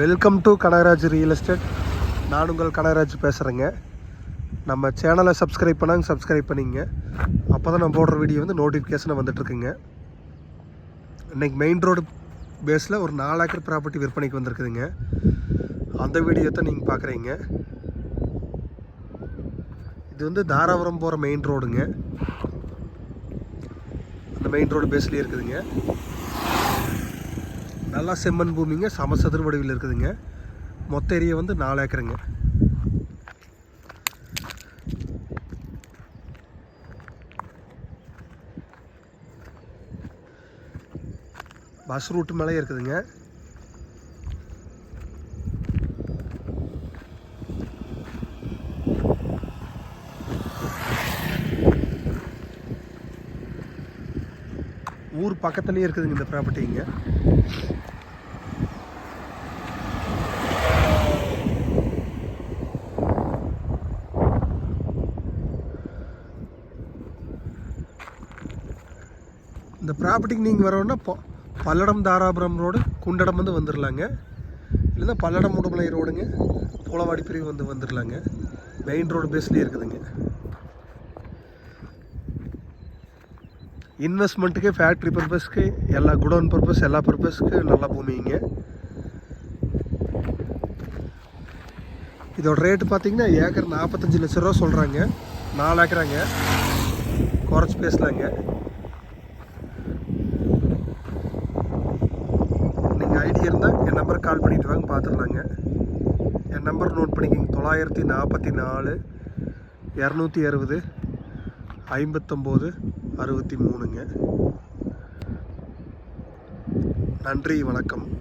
Welcome to Kanagaraj real estate நான் உங்கள் கனகராஜ் பேசுகிறேங்க நம்ம சேனலை சப்ஸ்கிரைப் பண்ணாங்க சப்ஸ்கிரைப் பண்ணிங்க. அப்போ தான் நான் போடுற வீடியோ வந்து நோட்டிஃபிகேஷனை வந்துட்டுருக்குங்க. இன்றைக்கி மெயின் ரோடு பேஸில் ஒரு நாலு ஏக்கர் ப்ராப்பர்ட்டி விற்பனைக்கு வந்திருக்குதுங்க. அந்த வீடியோ தான் நீங்கள் பார்க்குறீங்க இது வந்து தாராபுரம் போகிற மெயின் ரோடுங்க அந்த மெயின் ரோடு பேஸ்லேயே இருக்குதுங்க. நல்லா செம்மண் பூமிங்க. சமசதுர வடிவில் இருக்குதுங்க. மொத்த ஏரியா வந்து நாலு ஏக்கருங்க. பஸ் ரூட்டு மேலே இருக்குதுங்க. ஊர் பக்கத்துலேயே இருக்குதுங்க இந்த ப்ராப்பர்ட்டிங்க இந்த ப்ராப்பர்ட்டிக்கு நீங்கள் வரணும்னா பொ பல்லடம் தாராபுரம் ரோடு குண்டடம் வந்து வந்துடலாங்க இல்லைன்னா பல்லடம் உடுமலை ரோடுங்க பூலவாடி பிரிவு வந்து வந்துடலாங்க மெயின் ரோடு பேஸ்லேயே இருக்குதுங்க. இன்வெஸ்ட்மெண்ட்டுக்கு ஃபேக்ட்ரி பர்பஸ்க்கு எல்லா குடோன் பர்பஸ் எல்லா பர்பஸ்க்கு நல்ல பூமிங்க. இதோட ரேட்டு பார்த்தீங்கன்னா ஏக்கர் நாற்பத்தஞ்சு லட்ச ரூபா சொல்கிறாங்க நாலு ஏக்கராங்க. குறைச்சி பேசலாங்க. நீங்கள் ஐடியா இருந்தால் என் நம்பருக்கு கால் பண்ணிட்டு வாங்க பார்த்துடலாங்க என் நம்பர் நோட் பண்ணிக்கிங்க. தொள்ளாயிரத்தி நாற்பத்தி நாலு இரநூத்தி அறுபது ஐம்பத்தொம்போது அறுபத்தி மூணுங்க. நன்றி வணக்கம்.